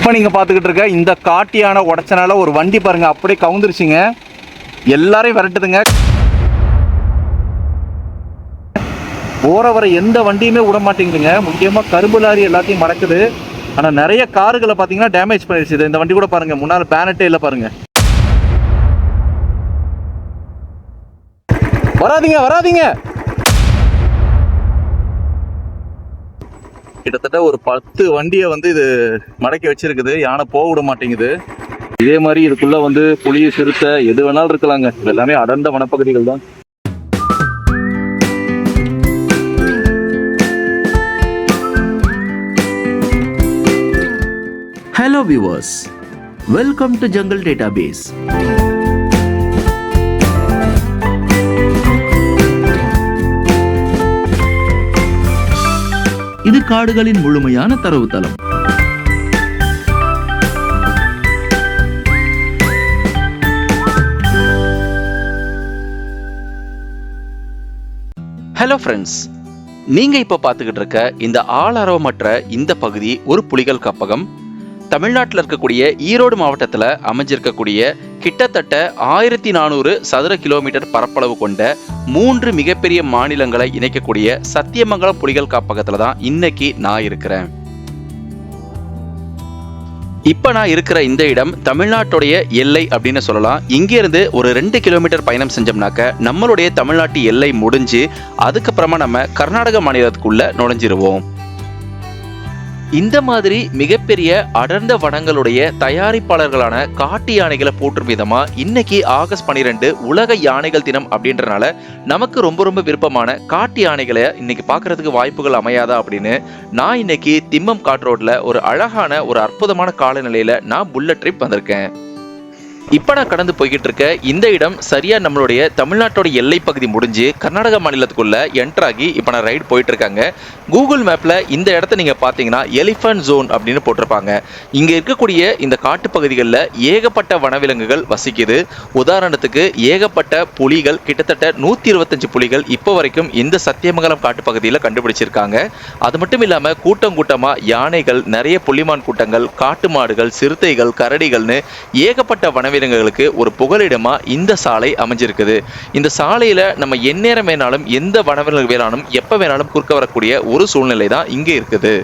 இப்போ நீங்கள் பார்த்துக்கிட்டு இருக்க இந்த காட்டியான உடச்சனால ஒரு வண்டி பாருங்க அப்படியே கவுந்துருச்சுங்க. எல்லாரையும் விரட்டுதுங்க. போகிற வர எந்த வண்டியுமே விட மாட்டேங்குதுங்க. முக்கியமாக கரும்பு லாரி எல்லாத்தையும் மடக்குது. ஆனால் நிறைய காருகளை பார்த்தீங்கன்னா டேமேஜ் பண்ணிடுச்சு இந்த வண்டி கூட பாருங்கள் முன்னால் பேனட்டே இல்லை பாருங்கள் வராதீங்க வராதீங்க. கிட்டத்தட்ட ஒரு பத்து வண்டியை வந்து இது மடக்கி வச்சிருக்குது. யானை போக விட மாட்டேங்குது. இதே மாதிரி இதுக்குள்ள வந்து புளிய சிறுத்தை எது வேணாலும் இருக்கலாங்க. எல்லாமே அடர்ந்த வனப்பகுதிகள் தான். Hello welcome welcome to Jungle base காடுகளின் முழுமையான தரவுத்தளம். ஹலோ ஃப்ரெண்ட்ஸ் நீங்க இப்ப பார்த்துக்கிட்டு இருக்க இந்த ஆளரவமற்ற இந்த பகுதி ஒரு புலிகள் காப்பகம். தமிழ்நாட்டில் இருக்கக்கூடிய ஈரோடு மாவட்டத்தில் அமைஞ்சிருக்கக்கூடிய கிட்டத்தட்ட ஆயிரத்தி நானூறு சதுர கிலோமீட்டர் பரப்பளவு கொண்ட மூன்று மிகப்பெரிய மாநிலங்களை இணைக்கக்கூடிய சத்தியமங்கலம் புலிகள் காப்பகத்தில் தான் இன்னைக்கு நான் இருக்கிறேன். இப்போ நான் இருக்கிற இந்த இடம் தமிழ்நாட்டுடைய எல்லை அப்படின்னு சொல்லலாம். இங்கேருந்து ஒரு ரெண்டு கிலோமீட்டர் பயணம் செஞ்சோம்னாக்க நம்மளுடைய தமிழ்நாட்டு எல்லை முடிஞ்சு அதுக்கப்புறமா நம்ம கர்நாடக மாநிலத்துக்குள்ளே நுழைஞ்சிருவோம். இந்த மாதிரி மிகப்பெரிய அடர்ந்த வனங்களுடைய தயாரிப்பாளர்களான காட்டு யானைகளை போற்றும் விதமா இன்னைக்கு ஆகஸ்ட் 12 உலக யானைகள் தினம் அப்படின்றனால நமக்கு ரொம்ப ரொம்ப விருப்பமான காட்டு யானைகளை இன்னைக்கு பார்க்கறதுக்கு வாய்ப்புகள் அமையாதா அப்படின்னு நான் இன்னைக்கு திம்மம் காட் ரோட்ல ஒரு அழகான ஒரு அற்புதமான காலநிலையில நான் புல்லட் ட்ரிப் வந்திருக்கேன். இப்போ நான் கடந்து போய்கிட்டு இருக்க இந்த இடம் சரியா நம்மளுடைய தமிழ்நாட்டோட எல்லை பகுதி முடிஞ்சு கர்நாடக மாநிலத்துக்குள்ள என்டர் ஆகி நான் ரைடு போயிட்டு இருக்காங்க கூகுள் மேப்ல இந்த இடத்த நீங்க பாத்தீங்கன்னா எலிஃபண்ட் ஜோன் அப்படின்னு போட்டிருப்பாங்க. இங்க இருக்கக்கூடிய இந்த காட்டு பகுதிகளில் ஏகப்பட்ட வனவிலங்குகள் வசிக்குது. உதாரணத்துக்கு ஏகப்பட்ட புலிகள் கிட்டத்தட்ட நூத்தி இருபத்தஞ்சு புலிகள் இப்போ வரைக்கும் இந்த சத்தியமங்கலம் காட்டு பகுதியில் கண்டுபிடிச்சிருக்காங்க. அது மட்டும் இல்லாம கூட்டம் கூட்டமா யானைகள் நிறைய புள்ளிமான் கூட்டங்கள் காட்டு மாடுகள் சிறுத்தைகள் கரடிகள்னு ஏகப்பட்ட வனவிலங்குகளுக்கு ஒரு புகலிடமா இந்த சாலை அமைஞ்சிருக்குது. இந்த சாலையில நம்ம எந்நேரம் வேணாலும் எந்த வனவிலங்கு வேணாலும் எப்ப வேணாலும் குறுக்க வரக்கூடிய ஒரு சூழ்நிலை தான் இங்கே இருக்குது.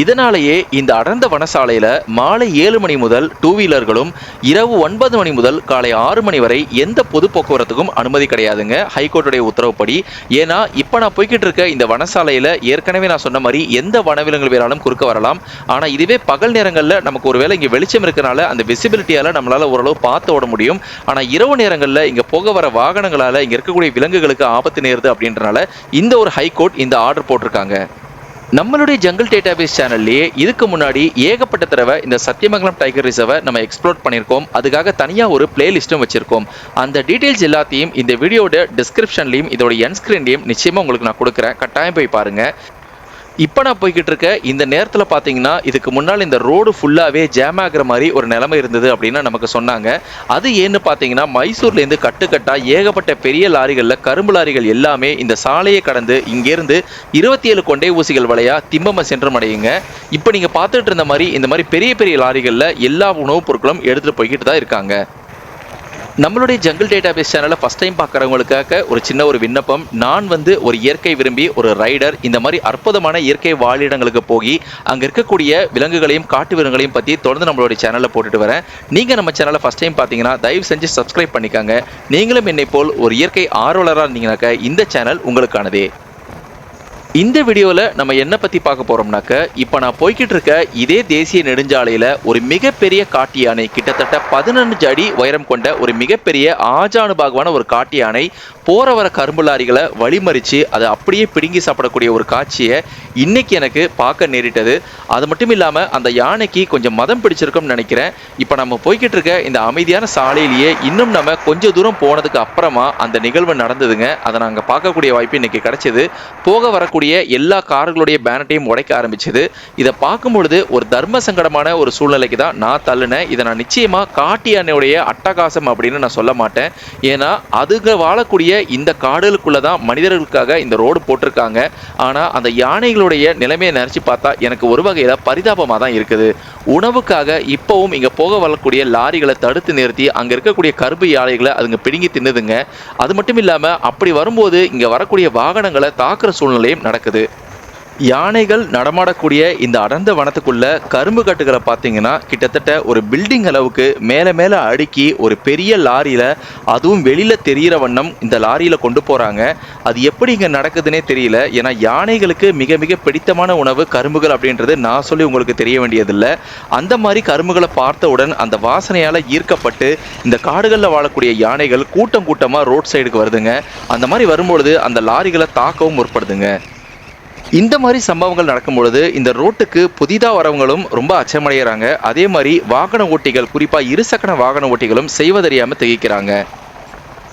இதனாலேயே இந்த அடர்ந்த வனசாலையில் மாலை ஏழு மணி முதல் டூ வீலர்களும் இரவு ஒன்பது மணி முதல் காலை ஆறு மணி வரை எந்த பொது போக்குவரத்துக்கும் அனுமதி கிடையாதுங்க. ஹைகோர்ட்டுடைய உத்தரவுப்படி ஏன்னா இப்போ நான் போய்கிட்டு இருக்க இந்த வனசாலையில் ஏற்கனவே நான் சொன்ன மாதிரி எந்த வனவிலங்கு வேணாலும் குறுக்க வரலாம். ஆனால் இதுவே பகல் நேரங்களில் நமக்கு ஒருவேளை இங்கே வெளிச்சம் இருக்கனால அந்த விசிபிலிட்டியால் நம்மளால் ஓரளவு பார்த்து ஓட முடியும். ஆனால் இரவு நேரங்களில் இங்கே போக வர வாகனங்களால் இங்கே இருக்கக்கூடிய விலங்குகளுக்கு ஆபத்து நேருது அப்படின்றனால இந்த ஒரு ஹைகோர்ட் இந்த ஆர்டர் போட்டிருக்காங்க. நம்மளுடைய ஜங்கிள் டேட்டாபேஸ் சேனல்லையே இதுக்கு முன்னாடி ஏகப்பட்ட தடவை இந்த சத்தியமங்கலம் டைகர் ரிசர்வை நம்ம எக்ஸ்ப்ளோர் பண்ணியிருக்கோம். அதுக்காக தனியாக ஒரு பிளேலிஸ்ட்டும் வச்சிருக்கோம். அந்த டீட்டெயில்ஸ் எல்லாத்தையும் இந்த வீடியோட டிஸ்கிரிப்ஷன்லையும் இதோட என் ஸ்க்ரீன்லையும் நிச்சயமாக உங்களுக்கு நான் கொடுக்குறேன். கட்டாயம் போய் பாருங்கள் இப்போ நான் போய்கிட்டு இருக்க இந்த நேரத்தில் பார்த்தீங்கன்னா இதுக்கு முன்னால் இந்த ரோடு ஃபுல்லாகவே ஜாம் ஆகிற மாதிரி ஒரு நிலைமை இருந்தது அப்படின்னு நமக்கு சொன்னாங்க. அது ஏன்னு பார்த்தீங்கன்னா மைசூர்லேருந்து கட்டுக்கட்டாக ஏகப்பட்ட பெரிய லாரிகளில் கரும்பு லாரிகள் எல்லாமே இந்த சாலையை கடந்து இங்கேருந்து இருபத்தி ஏழு கொண்டை ஊசிகள் வழியா திம்பம சென்றமடையுங்க இப்போ நீங்கள் பார்த்துட்டு இருந்த மாதிரி இந்த மாதிரி பெரிய பெரிய லாரிகளில் எல்லா உணவுப் பொருட்களும் எடுத்துகிட்டு போய்கிட்டு தான் இருக்காங்க. நம்மளுடைய ஜங்கிள் டேட்டாபேஸ் சேனலை ஃபஸ்ட் டைம் பார்க்குறவங்களுக்காக ஒரு சின்ன ஒரு விண்ணப்பம். நான் வந்து ஒரு இயற்கை விரும்பி ஒரு ரைடர் இந்த மாதிரி அற்புதமான இயற்கை வாழிடங்களுக்கு போய் அங்கே இருக்கக்கூடிய விலங்குகளையும் காட்டு விலங்குகளையும் பற்றி தொடர்ந்து நம்மளுடைய சேனலில் போட்டுட்டு வரேன். நீங்கள் நம்ம சேனலை ஃபஸ்ட் டைம் பார்த்தீங்கன்னா தயவு செஞ்சு சப்ஸ்கிரைப் பண்ணிக்காங்க. நீங்களும் என்னை போல் ஒரு இயற்கை ஆர்வலராக இருந்தீங்கன்னாக்க இந்த சேனல் உங்களுக்கானதே. இந்த வீடியோவில் நம்ம என்ன பற்றி பார்க்க போகிறோம்னாக்க இப்போ நான் போய்கிட்டு இருக்க இதே தேசிய நெடுஞ்சாலையில் ஒரு மிகப்பெரிய காட்டு யானை கிட்டத்தட்ட பதினஞ்சு அடி உயரம் கொண்ட ஒரு மிகப்பெரிய ஆஜானுபாகவான ஒரு காட்டு யானை போற வர கரும்பு லாரிகளை வழிமறிச்சு அதை அப்படியே பிடுங்கி சாப்பிடக்கூடிய ஒரு காட்சியை இன்னைக்கு எனக்கு பார்க்க நேரிட்டது. அது மட்டும் இல்லாமல் அந்த யானைக்கு கொஞ்சம் மதம் பிடிச்சிருக்கும்னு நினைக்கிறேன். இப்போ நம்ம போய்கிட்டு இருக்க இந்த அமைதியான சாலையிலேயே இன்னும் நம்ம கொஞ்சம் தூரம் போனதுக்கு அப்புறமா அந்த நிகழ்வு நடந்ததுங்க. அதை நாங்கள் பார்க்கக்கூடிய வாய்ப்பு இன்னைக்கு கிடைச்சது. போக வரக்கூடிய எல்லா கார்களுடைய பேனட்டையும் உடைக்க ஆரம்பிச்சது. இதை பார்க்கும் பொழுது ஒரு தர்ம சங்கடமான ஒரு சூழ்நிலைக்கு தான் நான் தள்ளுனேன். இதை நான் நிச்சயமா காட்டு யானையுடைய அட்டகாசம் அப்படின்னு நான் சொல்ல மாட்டேன். ஏன்னா அதுங்க வாழக்கூடிய இந்த காடுகளுக்குள்ள தான் மனிதர்களுக்காக இந்த ரோடு போட்டிருக்காங்க. ஆனால் அந்த யானைகளுடைய நிலைமையை நினச்சி பார்த்தா எனக்கு ஒரு வகையில் பரிதாபமாக தான் இருக்குது. உணவுக்காக இப்போவும் இங்கே போக வரக்கூடிய லாரிகளை தடுத்து நிறுத்தி அங்கே இருக்கக்கூடிய கருப்பு யானைகளை அதுங்க பிடுங்கி தின்னுதுங்க. அது மட்டும் இல்லாமல் அப்படி வரும்போது இங்கே வரக்கூடிய வாகனங்களை தாக்குற சூழ்நிலையும் நடக்குது. யானைகள் நடமாடக்கூடிய இந்த அடர்ந்த வனத்துக்குள்ள கரும்பு கட்டுகளை பார்த்தீங்கன்னா கிட்டத்தட்ட ஒரு பில்டிங் அளவுக்கு மேலே மேலே அடுக்கி ஒரு பெரிய லாரியில் அதுவும் வெளியில் தெரிகிற வண்ணம் இந்த லாரியில் கொண்டு போகிறாங்க அது எப்படி இங்கே நடக்குதுன்னே தெரியல. ஏன்னா யானைகளுக்கு மிக மிக பிடித்தமான உணவு கரும்புகள் அப்படின்றது நான் சொல்லி உங்களுக்கு தெரிய வேண்டியதில்லை. அந்த மாதிரி கரும்புகளை பார்த்தவுடன் அந்த வாசனையால் ஈர்க்கப்பட்டு இந்த காடுகளில் வாழக்கூடிய யானைகள் கூட்டம் கூட்டமாக ரோட் சைடுக்கு வருதுங்க. அந்த மாதிரி வரும்பொழுது அந்த லாரிகளை தாக்கவும் முற்படுதுங்க. இந்த மாதிரி சம்பவங்கள் நடக்கும் பொழுது இந்த ரோட்டுக்கு புதிதாக வரவங்களும் ரொம்ப அச்சமடைகிறாங்க அதே மாதிரி வாகன ஓட்டிகள் குறிப்பாக இருசக்கர வாகன ஓட்டிகளும் செய்வதறியாமல் திகைக்கிறாங்க.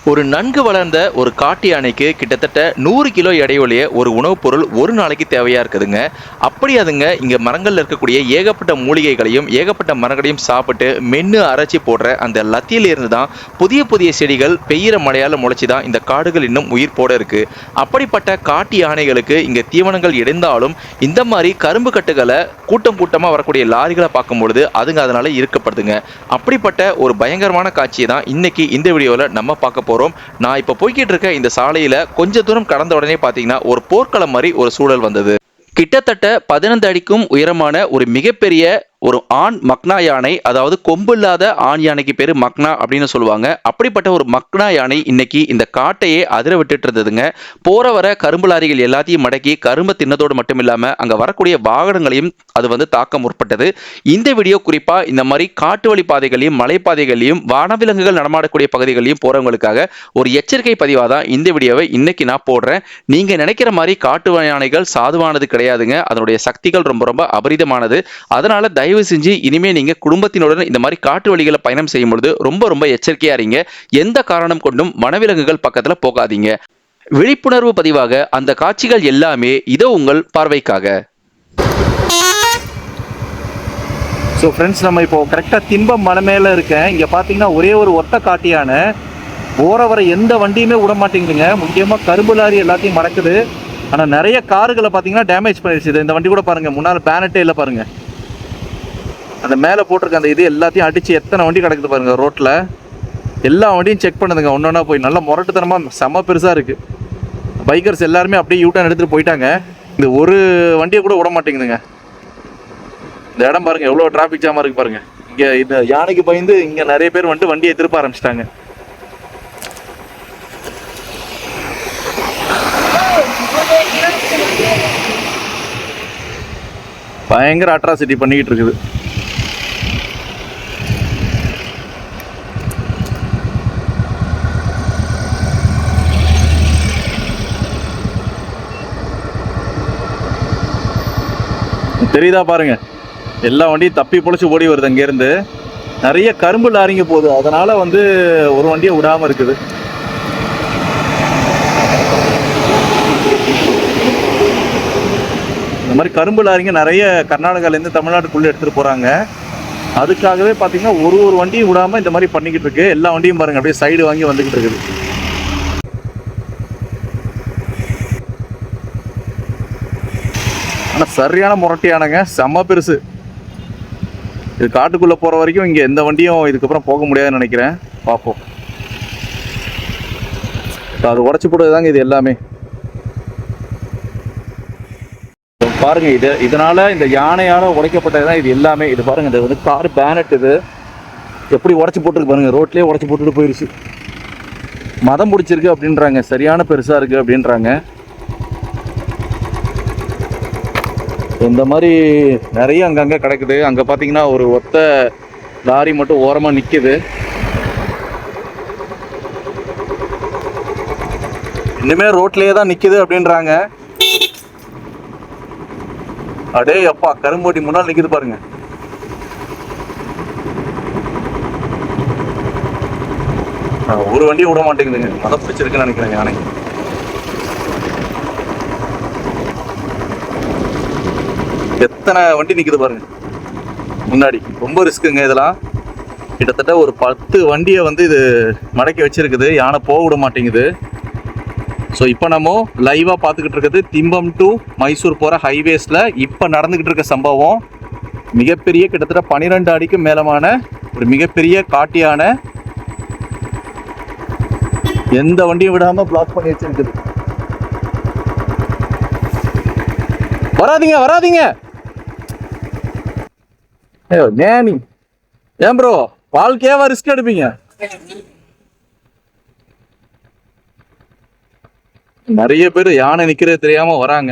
ஒரு நன்கு வளர்ந்த ஒரு காட்டு யானைக்கு கிட்டத்தட்ட நூறு கிலோ எடையுடைய ஒரு உணவுப் பொருள் ஒரு நாளைக்கு தேவையா இருக்குதுங்க. அப்படி அதுங்க இங்க மரங்கள்ல இருக்கக்கூடிய ஏகப்பட்ட மூலிகைகளையும் ஏகப்பட்ட மரங்களையும் சாப்பிட்டு மென்னு அரைச்சி போடுற அந்த லத்தியில இருந்து தான் புதிய புதிய செடிகள் பெய்கிற மழையால முளைச்சி தான் இந்த காடுகள் இன்னும் உயிர் போட இருக்கு. அப்படிப்பட்ட காட்டு யானைகளுக்கு இங்க தீவனங்கள் இடைந்தாலும் இந்த மாதிரி கரும்பு கட்டுகளை கூட்டம் கூட்டமா வரக்கூடிய லாரிகளை பார்க்கும் பொழுது அதுங்க அதனால ஈர்க்கப்படுதுங்க அப்படிப்பட்ட ஒரு பயங்கரமான காட்சியை தான் இன்னைக்கு இந்த வீடியோவில் நம்ம பார்க்க போகிறோம் நான் இப்போ போய்கிட்டு இருக்க இந்த சாலையில் கொஞ்ச தூரம் கடந்த உடனே பார்த்தீங்கன்னா ஒரு போர்க்களம் மாதிரி ஒரு சூழல் வந்தது. கிட்டத்தட்ட பதினைந்து அடிக்கும் உயரமான ஒரு மிகப்பெரிய ஒரு ஆண் மக்னா யானை அதாவது கொம்பு இல்லாத ஆண் யானைக்கு பேர் மக்னா அப்படின்னு சொல்லுவாங்க. அப்படிப்பட்ட ஒரு மக்னா யானை இன்னைக்கு இந்த காட்டையே அதிர விட்டுட்டு இருந்ததுங்க. போற வர கரும்பு லாரிகள் எல்லாத்தையும் மடக்கி கரும்பை தின்னதோடு மட்டும் இல்லாம அங்க வரக்கூடிய வாகனங்களையும் அது வந்து தாக்க முற்பட்டது. இந்த வீடியோ குறிப்பா இந்த மாதிரி காட்டு வழி பாதைகளையும் மலைப்பாதைகளையும் வனவிலங்குகள் நடமாடக்கூடிய பகுதிகளையும் போறவங்களுக்காக ஒரு எச்சரிக்கை பதிவாக தான் இந்த வீடியோவை இன்னைக்கு நான் போடுறேன். நீங்க நினைக்கிற மாதிரி காட்டு யானைகள் சாதுவானது கிடையாதுங்க. அதனுடைய சக்திகள் ரொம்ப ரொம்ப அபரிதமானது. அதனால தயவு செஞ்சு இனிமே நீங்க குடும்பத்தினுடன் இந்த மாதிரி காட்டு வழிகளை பயணம் செய்யும் பொழுது ரொம்ப ரொம்ப எச்சரிக்கையா இருங்க. எந்த காரணம் கொண்டும் வனவிலங்குகள் பக்கத்துல போகாதீங்க. விழிப்புணர்வு பதிவாக அந்த காட்சிகள் எல்லாமே இதோ உங்கள் பார்வைக்காக. ஸோ ஃப்ரெண்ட்ஸ் நம்ம இப்போ கரெக்டாக திம்பம் மலை மேலே இருக்கேன். இங்கே பார்த்தீங்கன்னா ஒரே ஒரு ஒத்த காட்டியான போகிற வர எந்த வண்டியுமே விட மாட்டேங்குதுங்க. முக்கியமாக கரும்பு லாரி எல்லாத்தையும் மடக்குது. ஆனால் நிறைய காருகளை பார்த்தீங்கன்னா டேமேஜ் பண்ணிடுச்சு. இந்த வண்டி கூட பாருங்கள் முன்னால் பேனட்டே இல்லை பாருங்கள் அந்த மேலே போட்டிருக்க அந்த இது எல்லாத்தையும் அடித்து எத்தனை வண்டி கிடக்குது பாருங்கள் ரோட்டில் எல்லா வண்டியும் செக் பண்ணுதுங்க ஒன்று ஒன்றா போய். நல்லா முரட்டுத்தனமாக செம பெருசாக இருக்குது பைக்கர்ஸ் எல்லாருமே அப்படியே யூட்டன் எடுத்துகிட்டு போயிட்டாங்க. இந்த ஒரு வண்டியை கூட விட மாட்டேங்குதுங்க. இந்த இடம் பாருங்க எவ்வளோ டிராஃபிக் ஜாமாக இருக்குது பாருங்கள் இங்கே இந்த யானைக்கு பயந்து இங்கே நிறைய பேர் வந்துட்டு வண்டியை திருப்ப ஆரம்பிச்சிட்டாங்க. பயங்கர அட்ராசிட்டி பண்ணிக்கிட்டு இருக்குது. தெரியுதா பாருங்க. எல்லா வண்டியும் தப்பி பொழைச்சி ஓடி வருது அங்கேருந்து. நிறைய கரும்பு லாரிங்க போகுது. அதனால வந்து ஒரு வண்டியை விடாம இருக்குது. இந்த மாதிரி கரும்பு லாரிங்க நிறைய கர்நாடகாலேருந்து தமிழ்நாட்டுக்குள்ளே எடுத்துகிட்டு போகிறாங்க அதுக்காகவே பார்த்தீங்கன்னா ஒரு ஒரு வண்டியும் விடாம இந்த மாதிரி பண்ணிக்கிட்டு இருக்கு. எல்லா வண்டியும் பாருங்க அப்படியே சைடு வாங்கி வந்துக்கிட்டு இருக்குது. ஆனால் சரியான முரட்டியானங்க. செம்ம பெருசு. இது காட்டுக்குள்ளே போகிற வரைக்கும் இங்கே எந்த வண்டியும் இதுக்கப்புறம் போக முடியாதுன்னு நினைக்கிறேன். பார்ப்போம் அது உடச்சி போடுறதுதாங்க இது எல்லாமே. பாருங்க இது இதனால இந்த யானையால உடைக்கப்பட்டது தான் இது எல்லாமே. இது பாருங்க இது வந்து கார் பேனட் இது. எப்படி உடச்சி போட்டுருக்கு பாருங்க ரோட்லேயே உடச்சி போட்டுட்டு போயிருச்சு. மதம் பிடிச்சிருக்கு அப்படின்றாங்க சரியான பெருசா இருக்கு அப்படின்றாங்க. இந்த மாதிரி நிறைய அங்கங்கே கிடக்குது. அங்கே பார்த்தீங்கன்னா ஒரு ஒத்த லாரி மட்டும் ஓரமாக நிற்கிது இனிமேல் ரோட்லேயே தான் நிற்கிது அப்படின்றாங்க. அடே அப்பா கரும்போட்டி முன்னால் நிற்கிது பாருங்க. ஒரு வண்டியும் விட மாட்டேங்குதுங்க. மதம் பிடிச்சிருக்குன்னு நினைக்கிறேன் யானை எத்தனை வண்டி நிற்குது பாருங்க. முன்னாடி. ரொம்ப ரிஸ்க்குங்க இதெல்லாம். கிட்டத்தட்ட ஒரு பத்து வண்டியை வந்து இது மடக்கி வச்சிருக்குது. யானை போக விட மாட்டேங்குது. ஸோ இப்போ நம்ம லைவாக பார்த்துக்கிட்டு இருக்கிறது திம்பம் டு மைசூர் போகிற ஹைவேஸில் இப்போ நடந்துக்கிட்டு இருக்க சம்பவம். மிகப்பெரிய கிட்டத்தட்ட பன்னிரெண்டு அடிக்கு மேலமான ஒரு மிகப்பெரிய காட்டியான எந்த வண்டியும் விடாமல் பிளாக் பண்ணி வச்சிருக்குது. வராதீங்க வராதீங்க! நேனி ஏன் ப்ரோ வாழ்க்கையாவா ரிஸ்க் எடுப்பீங்க? நிறைய பேர் யானை நிக்கிறது தெரியாம வராங்க.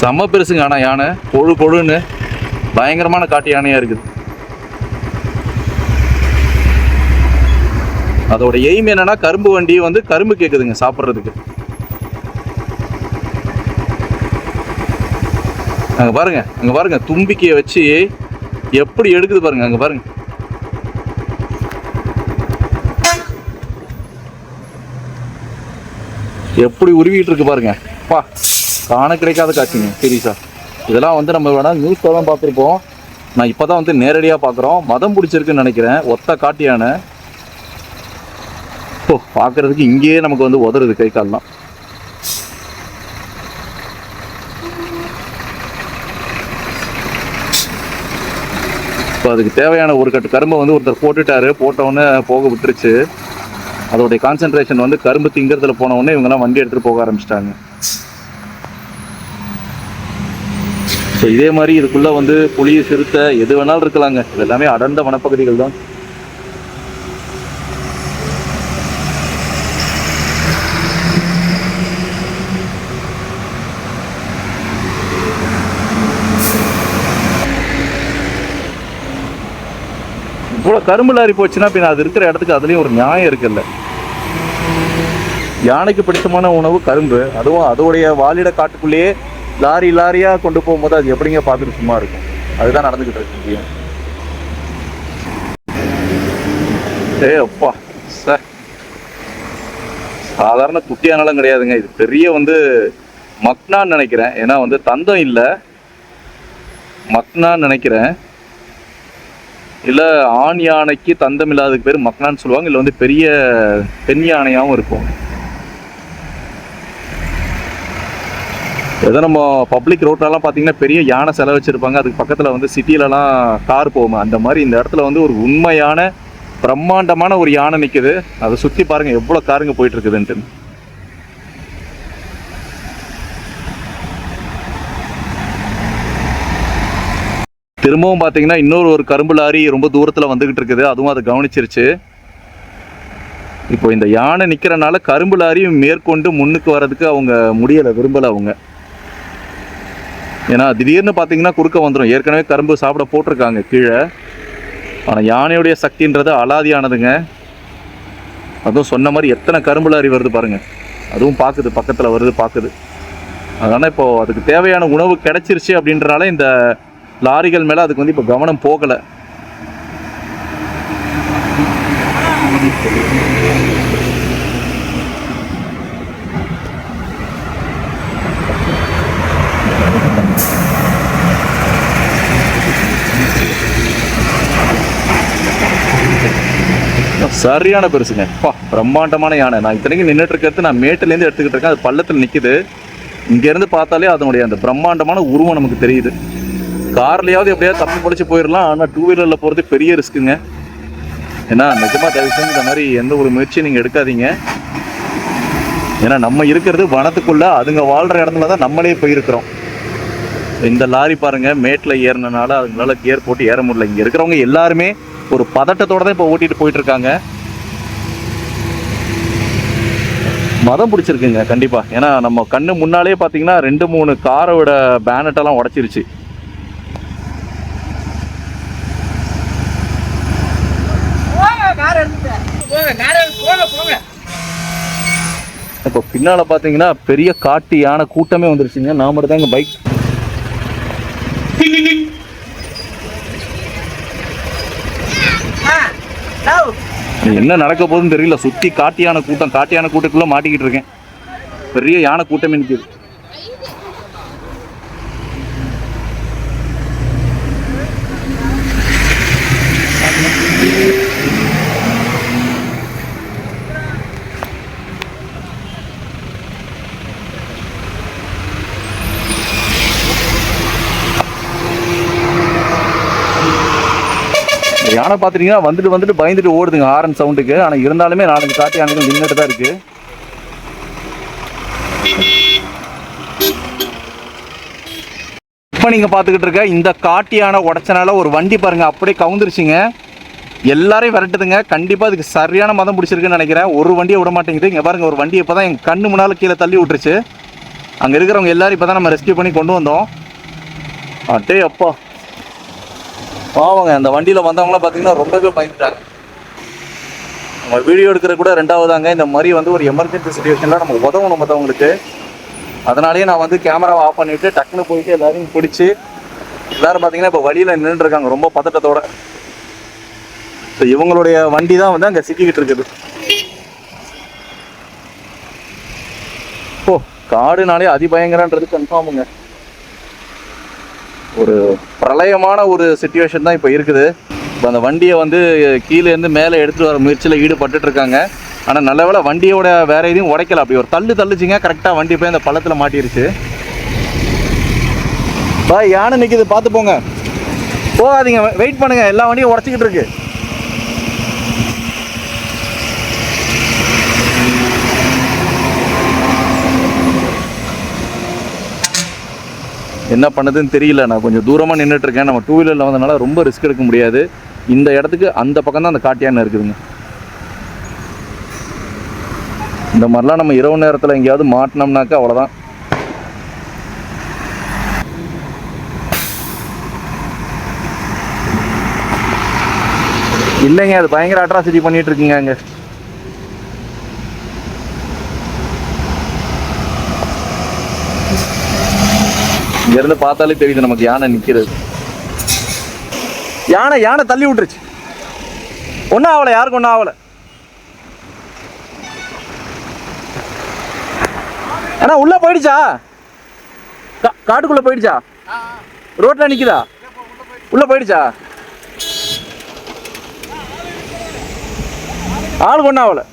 செம்ம பெருசுங்க ஆனா யானை. பொழு பொழுன்னு பயங்கரமான காட்டு யானையா இருக்குது. அதோட எய்ம் என்னன்னா கரும்பு வண்டி வந்து கரும்பு கேக்குதுங்க சாப்பிட்றதுக்கு. அங்கே பாருங்க அங்கே பாருங்க தும்பிக்கையை வச்சு எப்படி எடுக்குது பாருங்க அங்கே பாருங்க. எப்படி உருவிட்டு இருக்கு பாருங்க. பா காண கிடைக்காத காட்சிங்க சீரியஸா. இதெல்லாம் வந்து நம்ம வேணா நியூஸ் தான் பார்த்துருப்போம். நான் இப்போ தான் வந்து நேரடியாக பார்க்குறோம். மதம் பிடிச்சிருக்குன்னு நினைக்கிறேன். ஒத்த காட்டியான. ஓ பார்க்குறதுக்கு இங்கேயே நமக்கு வந்து உதறுது கை கால்லாம். ஸோ அதுக்கு தேவையான ஒரு கட்டு கரும்பை வந்து ஒருத்தர் போட்டுட்டாரு போட்ட உடனே போக விட்டுருச்சு. அதோடைய கான்சென்ட்ரேஷன் வந்து கரும்பு திங்கிறதுல போன உடனே இவங்கெல்லாம் வண்டி எடுத்துட்டு போக ஆரம்பிச்சிட்டாங்க. ஸோ இதே மாதிரி இதுக்குள்ள வந்து புளிய சிறுத்தை எது வேணாலும் இருக்கலாங்க. இது எல்லாமே அடர்ந்த வனப்பகுதிகள் தான். இவ்வளோ கரும்பு லாரி போச்சுன்னா பின் அது இருக்கிற இடத்துக்கு அதுலேயும் ஒரு நியாயம் இருக்குல்ல. யானைக்கு பிடித்தமான உணவு கரும்பு. அதுவும் அதோடைய வாலிட காட்டுக்குள்ளேயே லாரி லாரியாக கொண்டு போகும்போது அது எப்படிங்க பார்த்துட்டு சும்மா இருக்கும். அதுதான் நடந்துக்கிட்டு இருக்கு முடியும் ஏ அப்பா சார் சாதாரண குட்டியானாலும் கிடையாதுங்க. இது பெரிய வந்து மக்னான்னு நினைக்கிறேன். ஏன்னா வந்து தந்தம் இல்லை. மக்னான்னு நினைக்கிறேன். இல்ல ஆண் யானைக்கு தந்தம் இல்லாததுக்கு பேர் மக்னான்னு சொல்லுவாங்க இல்லை வந்து பெரிய பெண் யானையாவும் இருக்கும். எதோ நம்ம பப்ளிக் ரோட்லலாம் பார்த்தீங்கன்னா பெரிய யானை செலவு வச்சிருப்பாங்க அதுக்கு பக்கத்தில் வந்து சிட்டிலலாம் கார் போகும்? அந்த மாதிரி இந்த இடத்துல வந்து ஒரு உண்மையான பிரம்மாண்டமான ஒரு யானை நிற்குது அதை சுற்றி பாருங்க எவ்வளோ காருங்க போயிட்டு திரும்பவும் பார்த்தீங்கன்னா இன்னொரு ஒரு கரும்பு லாரி ரொம்ப தூரத்தில் வந்துக்கிட்டு இருக்குது. அதுவும் அதை கவனிச்சிருச்சு. இப்போ இந்த யானை நிற்கிறனால கரும்பு லாரி மேற்கொண்டு முன்னுக்கு வர்றதுக்கு அவங்க முடியலை விரும்பலை அவங்க. ஏன்னா திடீர்னு பார்த்தீங்கன்னா குறுக்க வந்துடும் ஏற்கனவே கரும்பு சாப்பிட போட்டிருக்காங்க கீழே. ஆனால் யானையுடைய சக்தின்றது அலாதியானதுங்க. அதுவும் சொன்ன மாதிரி எத்தனை கரும்பு லாரி வருது பாருங்கள் அதுவும் பார்க்குது பக்கத்தில் வருது பார்க்குது அதனால் இப்போது அதுக்கு தேவையான உணவு கிடச்சிருச்சு அப்படின்றனால இந்த லாரிகள் மேலே அதுக்கு வந்து இப்போ கவனம் போகலை. சரியான பெருசுங்க. பா பிரம்மாண்டமான யானை. நான் இத்தனைக்கும் நின்றுட்டு இருக்கிறது நான் மேட்டுலேருந்து எடுத்துக்கிட்டு இருக்கேன் அது பள்ளத்தில் நிற்குது இங்கேருந்து பார்த்தாலே அதனுடைய அந்த பிரம்மாண்டமான உருவம் நமக்கு தெரியுது. கார்லையாவது எப்படியாவது தப்பி பொழிச்சு போயிடலாம் ஆனால் டூ வீலரில் போகிறது பெரிய ரிஸ்க்குங்க ஏன்னா நிஜமாக தயவு செஞ்சு இந்த மாதிரி எந்த ஒரு முயற்சியும் நீங்கள் எடுக்காதீங்க. ஏன்னா நம்ம இருக்கிறது வனத்துக்குள்ளே அதுங்க வாழ்கிற இடத்துல தான் நம்மளே போயிருக்கிறோம். இந்த லாரி பாருங்கள் மேட்டில் ஏறினனால அதுங்களால கியர் போட்டு ஏற முடியல. இங்கே இருக்கிறவங்க எல்லாருமே ஒரு பதட்டத்தோட தான் இப்போ ஓட்டிகிட்டு போயிட்டுருக்காங்க. மதம் பிடிச்சிருக்குங்க கண்டிப்பாக ஏன்னா நம்ம கண்ணு முன்னாலே பார்த்தீங்கன்னா ரெண்டு மூணு காரோட பேனட்டெல்லாம் உடைச்சிருச்சு. இப்போ பின்னால் பார்த்தீங்கன்னா பெரிய காட்டு யானை கூட்டமே வந்துருச்சுங்க. நான் மட்டும் தான் பைக் என்ன நடக்க போகுதுன்னு தெரியல. சுத்தி காட்டு யானை கூட்டம் காட்டு யானை கூட்டத்துக்குள்ள மாட்டிக்கிட்டு இருக்கேன். பெரிய யானை கூட்டமே நிற்கிது ஆனால் பார்த்துட்டிங்கன்னா வந்துட்டு வந்துட்டு பயந்துட்டு ஓடுதுங்க ஆரன் சவுண்டுக்கு ஆனால் இருந்தாலுமே நாலஞ்சு காட்டு யானைகள் நின்றுட்டு தான் இருக்குது இப்போ நீங்கள் பார்த்துக்கிட்டு இருக்க இந்த காட்டியான உடச்சனால ஒரு வண்டி பாருங்கள் அப்படியே கவுந்துருச்சுங்க. எல்லாரையும் விரட்டுதுங்க. கண்டிப்பாக அதுக்கு சரியான மதம் பிடிச்சிருக்குன்னு நினைக்கிறேன். ஒரு வண்டியை விட மாட்டேங்குது. இங்கே பாருங்க ஒரு வண்டி இப்போ தான் எங்கள் கண்ணு முன்னால் கீழே தள்ளி விட்டுருச்சு. அங்கே இருக்கிறவங்க எல்லாரும் இப்போ தான் நம்ம ரெஸ்கியூ பண்ணி கொண்டு வந்தோம். அட்டே அப்பா பாவங்க அந்த வண்டியில் வந்தவங்களாம் பார்த்தீங்கன்னா ரொம்பவே பயந்துட்டாங்க. நம்ம வீடியோ எடுக்கிற கூட ரெண்டாவதாங்க இந்த மாதிரி வந்து ஒரு எமர்ஜென்சி சுச்சுவேஷனில் நம்ம உதவணும் மற்றவங்களுக்கு அதனாலேயே நான் வந்து கேமராவை ஆஃப் பண்ணிவிட்டு டக்குன்னு போயிட்டு எல்லாரையும் பிடிச்சி எல்லாரும் பார்த்தீங்கன்னா இப்போ வழியில் நின்றுருக்காங்க ரொம்ப பதட்டத்தோட. ஸோ இவங்களுடைய வண்டி தான் வந்து அங்கே சிக்கிக்கிட்டு இருக்குது. ஓ காடுனாலே அதிபயங்கரன்றது கன்ஃபார்முங்க ஒரு பிரளயமான ஒரு சுச்சுவேஷன் தான் இப்போ இருக்குது. இப்போ அந்த வண்டியை வந்து கீழே இருந்து மேலே எடுத்துகிட்டு வர முயற்சியில் ஈடுபட்டுட்டு இருக்காங்க. ஆனால் நல்ல வேலை வண்டியோட வேற எதையும் உடைக்கல. அப்படி ஒரு தள்ளு தள்ளுச்சிங்க. கரெக்டாக வண்டி போய் அந்த பள்ளத்தில் மாட்டிருச்சு. பா யானை நிற்கிது பார்த்து போங்க. போகாதீங்க. வெயிட் பண்ணுங்கள் எல்லா வண்டியும் உடச்சிக்கிட்டு இருக்கு. என்ன பண்ணுதுன்னு தெரியல. நான் கொஞ்சம் தூரமாக நின்றுட்டு இருக்கேன் நம்ம டூ வீலரில் வந்தனால ரொம்ப ரிஸ்க் எடுக்க முடியாது. இந்த இடத்துக்கு அந்த பக்கம் தான் அந்த காட்டியான இருக்குதுங்க. இந்த மாதிரிலாம் நம்ம இரவு நேரத்தில் எங்கேயாவது மாட்டினோம்னாக்கா அவ்வளோதான் இல்லைங்க அது பயங்கர அட்ராசிட்டி பண்ணிகிட்டு இருக்கீங்க அங்கே. இங்கேருந்து பார்த்தாலே தெரியுது நமக்கு யானை நிற்கிறது யானை யானை தள்ளி விட்டுருச்சு. ஒன்றும் ஆகலை யாருக்கும் ஒன்றும் ஆகலை அண்ணா உள்ள போயிடுச்சா? கா- காட்டுக்குள்ள போயிடுச்சா? ரோட்ல நிக்குதா? உள்ள போயிடுச்சா? ஆளுக்கு ஒன்றும் அவளை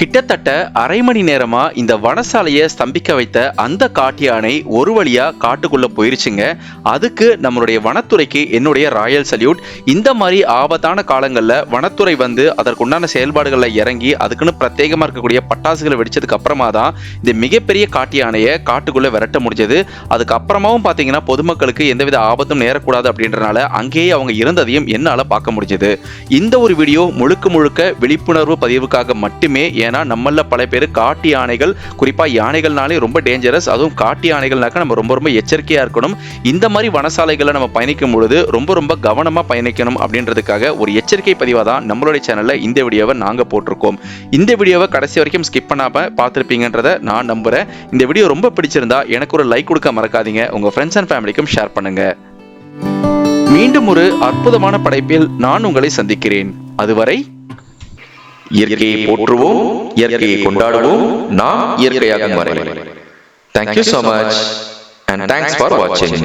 கிட்டத்தட்ட அரை மணி நேரமா இந்த வனசாலையை ஸ்தம்பிக்க வைத்த அந்த காட்டு யானை ஒரு வழியா காட்டுக்குள்ள போயிருச்சுங்க. அதுக்கு நம்மளுடைய வனத்துறைக்கு என்னுடைய ராயல் சல்யூட். இந்த மாதிரி ஆபத்தான காலங்களில் வனத்துறை வந்து அதற்குண்டான செயல்பாடுகளில் இறங்கி அதுக்குன்னு பிரத்யேகமாக இருக்கக்கூடிய பட்டாசுகளை வெடிச்சதுக்கு அப்புறமா தான் இந்த மிகப்பெரிய காட்டு யானையை காட்டுக்குள்ள விரட்ட முடிஞ்சது. அதுக்கப்புறமாவும் பார்த்தீங்கன்னா பொதுமக்களுக்கு எந்தவித ஆபத்தும் நேரக்கூடாது அப்படின்றனால அங்கேயே அவங்க இருந்ததையும் என்னால் பார்க்க முடிஞ்சது. இந்த ஒரு வீடியோ முழுக்க முழுக்க விழிப்புணர்வு பதிவுக்காக மட்டுமே ஏன்னா நம்மள பல பேர் காட்டு யானைகள் குறிப்பா யானைகள்னாலே ரொம்ப டேஞ்சரஸ் அதுவும் காட்டு யானைகள்னாக்க நம்ம ரொம்ப ரொம்ப எச்சரிக்கையா இருக்கணும். இந்த மாதிரி வனசாலைகளை நம்ம பயணிக்கும் பொழுது ரொம்ப ரொம்ப கவனமா பயணிக்கணும் அப்படின்றதுக்காக ஒரு எச்சரிக்கை பதிவாக தான் நம்மளுடைய சேனல்ல இந்த வீடியோவை நாங்க போட்டிருக்கோம். இந்த வீடியோவை கடைசி வரைக்கும் ஸ்கிப் பண்ணாம பார்த்துருப்பீங்கன்றதை நான் நம்புறேன். இந்த வீடியோ ரொம்ப பிடிச்சிருந்தா எனக்கு ஒரு லைக் கொடுக்க மறக்காதீங்க. உங்க ஃப்ரெண்ட்ஸ் அண்ட் ஃபேமிலிக்கும் ஷேர் பண்ணுங்க. மீண்டும் ஒரு அற்புதமான படைப்பில் நான் உங்களை சந்திக்கிறேன். அதுவரை இயற்கையை போற்றுவோம் இயற்கையை கொண்டாடுவோம் நாம் இயற்கையாக வரை thank you so much and thanks for வாட்சிங்